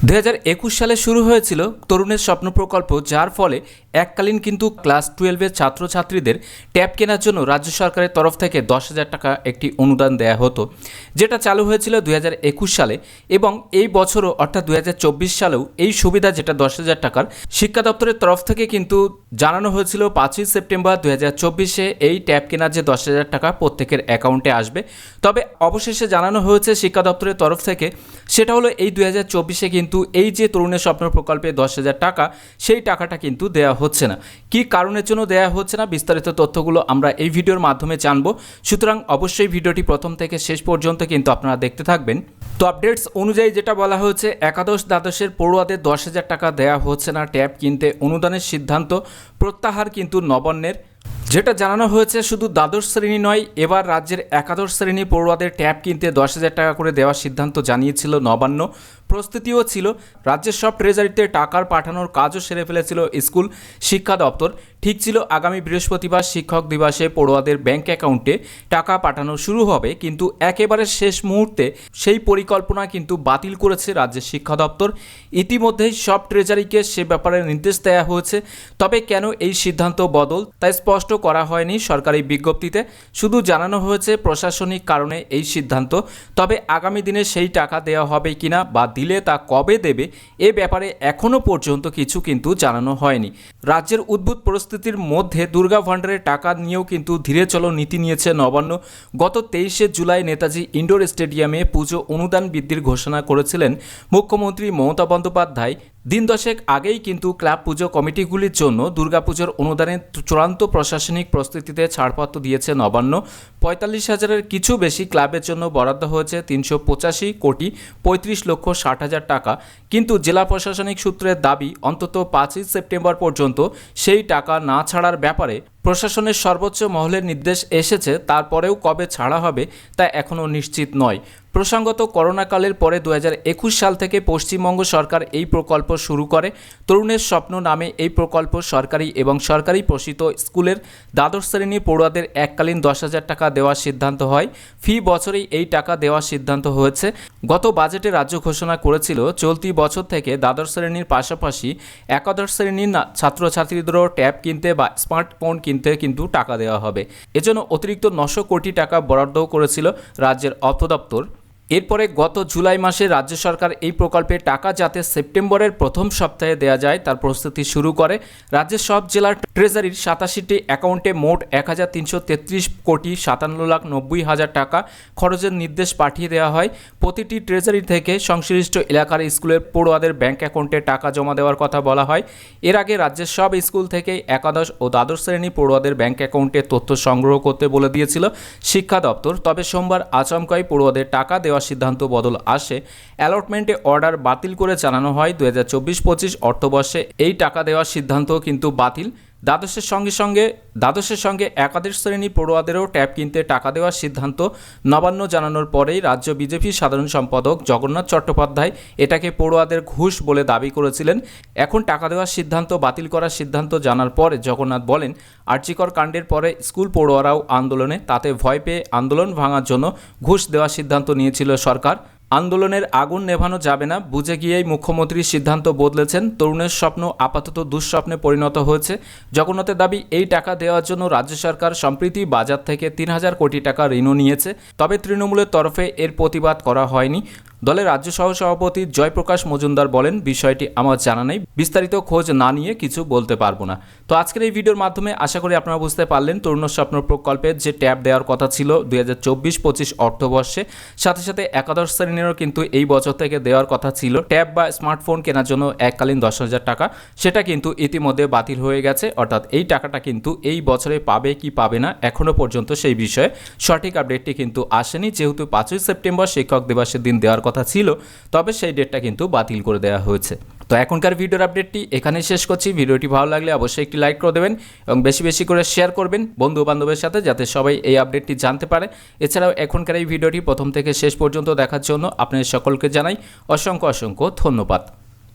দু হাজার একুশ সালে শুরু হয়েছিল তরুণের স্বপ্ন প্রকল্প যার ফলে এককালীন কিন্তু ক্লাস টুয়েলভের ছাত্রছাত্রীদের ট্যাব কেনার জন্য রাজ্য সরকারের তরফ থেকে দশ হাজার টাকা একটি অনুদান দেয়া হতো। যেটা চালু হয়েছিল দুই হাজার একুশ সালে এবং এই বছরও অর্থাৎ দুই হাজার চব্বিশ সালেও এই সুবিধা যেটা দশ হাজার টাকার শিক্ষা দপ্তরের তরফ থেকে কিন্তু জানানো হয়েছিল পাঁচই সেপ্টেম্বর দু হাজার এই ট্যাব কেনার যে দশ হাজার টাকা প্রত্যেকের অ্যাকাউন্টে আসবে। তবে অবশেষে জানানো হয়েছে শিক্ষা দপ্তরের তরফ থেকে সেটা হলো এই দু কিন্তু এই যে তরুণের স্বপ্ন প্রকল্পে দশ হাজার টাকা সেই টাকাটা কিন্তু দেওয়া হচ্ছে না। কি কারণের জন্য দেয়া হচ্ছে না, বিস্তারিত তথ্যগুলো আমরা এই ভিডিওর মাধ্যমে জানব। সুতরাং অবশ্যই ভিডিওটি প্রথম থেকে শেষ পর্যন্ত কিন্তু আপনারা দেখতে থাকবেন। তো আপডেটস অনুযায়ী যেটা বলা হয়েছে, একাদশ দ্বাদশের পড়ুয়াদের দশ হাজার টাকা দেয়া হচ্ছে না। ট্যাব কিনতে অনুদানের সিদ্ধান্ত, প্রত্যাহার কিন্তু নবান্নের। যেটা জানানো হয়েছে শুধু দ্বাদশ শ্রেণি নয়, এবার রাজ্যের একাদশ শ্রেণি পড়ুয়াদের ট্যাব কিনতে দশ হাজার টাকা করে দেওয়ার সিদ্ধান্ত জানিয়েছিল নবান্ন। প্রস্তুতিও ছিল, রাজ্যের সব ট্রেজারিতে টাকার পাঠানোর কাজও সেরে ফেলেছিল স্কুল, শিক্ষা দপ্তর। ঠিক ছিল, আগামী বৃহস্পতিবার শিক্ষক দিবসে পড়ুয়াদের ব্যাংক অ্যাকাউন্টে টাকা পাঠানো শুরু হবে, কিন্তু একেবারে শেষ মুহূর্তে সেই পরিকল্পনা কিন্তু বাতিল করেছে রাজ্যের শিক্ষা দপ্তর। ইতিমধ্যেই সব ট্রেজারিকে সে ব্যাপারে নির্দেশ দেওয়া হয়েছে, তবে কেন এই সিদ্ধান্ত বদল, তা স্পষ্ট করা হয়নি সরকারি বিজ্ঞপ্তিতে। শুধু জানানো হয়েছে প্রশাসনিক কারণে এই সিদ্ধান্ত। তবে আগামী দিনে সেই টাকা দেওয়া হবে কিনা বা দিলে তা কবে দেবে, এ ব্যাপারে এখনও পর্যন্ত কিছু কিন্তু জানানো হয়নি। রাজ্যের উদ্ভুত পরিস্থিতির মধ্যে দুর্গা ভান্ডারের টাকা নিয়েও কিন্তু ধীরে চলো নীতি নিয়েছে নবান্ন। গত তেইশে জুলাই নেতাজি ইনডোর স্টেডিয়ামে পুজো অনুদান বৃদ্ধির ঘোষণা করেছিলেন মুখ্যমন্ত্রী মমতা বন্দ্যোপাধ্যায়। দিন দশেক আগেই কিন্তু ক্লাব পুজো কমিটিগুলির জন্য দুর্গাপুজোর অনুদানের চূড়ান্ত প্রশাসনিক প্রস্তুতিতে ছাড়পত্র দিয়েছে নবান্ন। পঁয়তাল্লিশ হাজারের কিছু বেশি ক্লাবের জন্য বরাদ্দ হয়েছে তিনশো পঁচাশি কোটি পঁয়ত্রিশ লক্ষ ষাট হাজার টাকা। কিন্তু জেলা প্রশাসনিক সূত্রের দাবি, অন্তত পাঁচই সেপ্টেম্বর পর্যন্ত সেই টাকা না ছাড়ার ব্যাপারে প্রশাসনের সর্বোচ্চ মহলের নির্দেশ এসেছে, তারপরেও কবে ছাড়া হবে তা এখনও নিশ্চিত নয়। প্রসঙ্গত, করোনাকালের পরে দু হাজার একুশ সাল থেকে পশ্চিমবঙ্গ সরকার এই প্রকল্প শুরু করে। তরুণের স্বপ্ন নামে এই প্রকল্প সরকারি এবং সরকারি প্রসিত স্কুলের দ্বাদশ শ্রেণি পড়ুয়াদের এককালীন দশ হাজার টাকা দেওয়ার সিদ্ধান্ত হয়। ফি বছরেই এই টাকা দেওয়ার সিদ্ধান্ত হয়েছে। গত বাজেটে রাজ্য ঘোষণা করেছিল, চলতি বছর থেকে দ্বাদশ শ্রেণির পাশাপাশি একাদশ শ্রেণির ছাত্রছাত্রীদেরও ট্যাব কিনতে বা স্মার্টফোন কিনতে কিন্তু টাকা দেওয়া হবে। এজন্য অতিরিক্ত নশো কোটি টাকা বরাদ্দও করেছিল রাজ্যের অর্থ দপ্তর এরপরে গত জুলাই মাসে রাজ্য সরকার এই প্রকল্পে টাকা যাতে সেপ্টেম্বরের প্রথম সপ্তাহে দেওয়া যায়, তার প্রস্তুতি শুরু করে রাজ্যের সব জেলার ট্রেজারির সাতাশিটি অ্যাকাউন্টে মোট এক হাজার তিনশো তেত্রিশ কোটি সাতান্ন লাখ নব্বই হাজার টাকা খরচের নির্দেশ পাঠিয়ে দেওয়া হয়। প্রতিটি ট্রেজারি থেকে সংশ্লিষ্ট এলাকার স্কুলের পড়ুয়াদের ব্যাংক অ্যাকাউন্টে টাকা জমা দেওয়ার কথা বলা হয়। এর আগে রাজ্যের সব স্কুল থেকে একাদশ ও দ্বাদশ শ্রেণি পড়ুয়াদের ব্যাংক অ্যাকাউন্টে তথ্য সংগ্রহ করতে বলে দিয়েছিল শিক্ষা দপ্তর। তবে সোমবার আচমকাই পড়ুয়াদের টাকা দেওয়ার সিদ্ধান্ত বদল আসে অ্যালটমেন্টে অর্ডার বাতিল করে চালানো হয়। দু হাজার চব্বিশ পঁচিশ অর্থবর্ষে এই টাকা দেওয়ার সিদ্ধান্ত কিন্তু বাতিল। দ্বাদশের সঙ্গে সঙ্গে, দ্বাদশের সঙ্গে একাদশ শ্রেণি পড়ুয়াদেরও ট্যাব কিনতে টাকা দেওয়ার সিদ্ধান্ত নবান্ন জানানোর পরেই রাজ্য বিজেপি সাধারণ সম্পাদক জগন্নাথ চট্টোপাধ্যায় এটাকে পড়ুয়াদের ঘুষ বলে দাবি করেছিলেন। এখন টাকা দেওয়ার সিদ্ধান্ত, বাতিল করার সিদ্ধান্ত জানার পরে জগন্নাথ বলেন, আর্চিকর কাণ্ডের পরে স্কুল পড়ুয়ারাও আন্দোলনে, তাতে ভয় পেয়ে আন্দোলন ভাঙার জন্য ঘুষ দেওয়ার সিদ্ধান্ত নিয়েছিল সরকার। আন্দোলনের আগুন নেভানো যাবে না, বুঝে গিয়েই মুখ্যমন্ত্রী সিদ্ধান্ত বদলেছেন। তরুণের স্বপ্ন আপাতত দুঃস্বপ্নে পরিণত হয়েছে। জগন্নাথের দাবি, এই টাকা দেওয়ার জন্য রাজ্য সরকার সম্প্রীতি বাজার থেকে তিন হাজার কোটি টাকা ঋণও নিয়েছে। তবে তৃণমূলের তরফে এর প্রতিবাদ করা হয়নি। দলের রাজ্য সহ সভাপতি জয়প্রকাশ মজুমদার বলেন, বিষয়টি আমার জানা নেই। বিস্তারিত খোঁজ না নিয়ে কিছু বলতে পারব না। তো আজকের এই ভিডিওর মাধ্যমে আশা করি আপনারা বুঝতে পারলেন, তরুণ স্বপ্ন প্রকল্পের যে ট্যাব দেওয়ার কথা ছিল দুই হাজার চব্বিশ পঁচিশ অর্থবর্ষে, সাথে সাথে একাদশ শ্রেণীরও কিন্তু এই বছর থেকে দেওয়ার কথা ছিল। ট্যাব বা স্মার্টফোন কেনার জন্য এককালীন দশ হাজার টাকা, সেটা কিন্তু ইতিমধ্যে বাতিল হয়ে গেছে। অর্থাৎ এই টাকাটা কিন্তু এই বছরে পাবে কি পাবে না এখনও পর্যন্ত সেই বিষয়ে সঠিক আপডেটটি কিন্তু আসেনি। যেহেতু পাঁচই সেপ্টেম্বর শিক্ষক দিবসের দিন দেওয়ার কথা ছিল, তবে সেই ডেটটা কিন্তু বাতিল করে দেওয়া হয়েছে। তো এখনকার ভিডিওর আপডেটটি এখানেই শেষ করছি। ভিডিওটি ভালো লাগলে অবশ্যই একটি লাইক করে দেবেন এবং বেশি বেশি করে শেয়ার করবেন বন্ধু বান্ধবের সাথে, যাতে সবাই এই আপডেটটি জানতে পারে। এছাড়াও এখনকার এই ভিডিওটি প্রথম থেকে শেষ পর্যন্ত দেখার জন্য আপনাদের সকলকে জানাই অসংখ্য অসংখ্য ধন্যবাদ।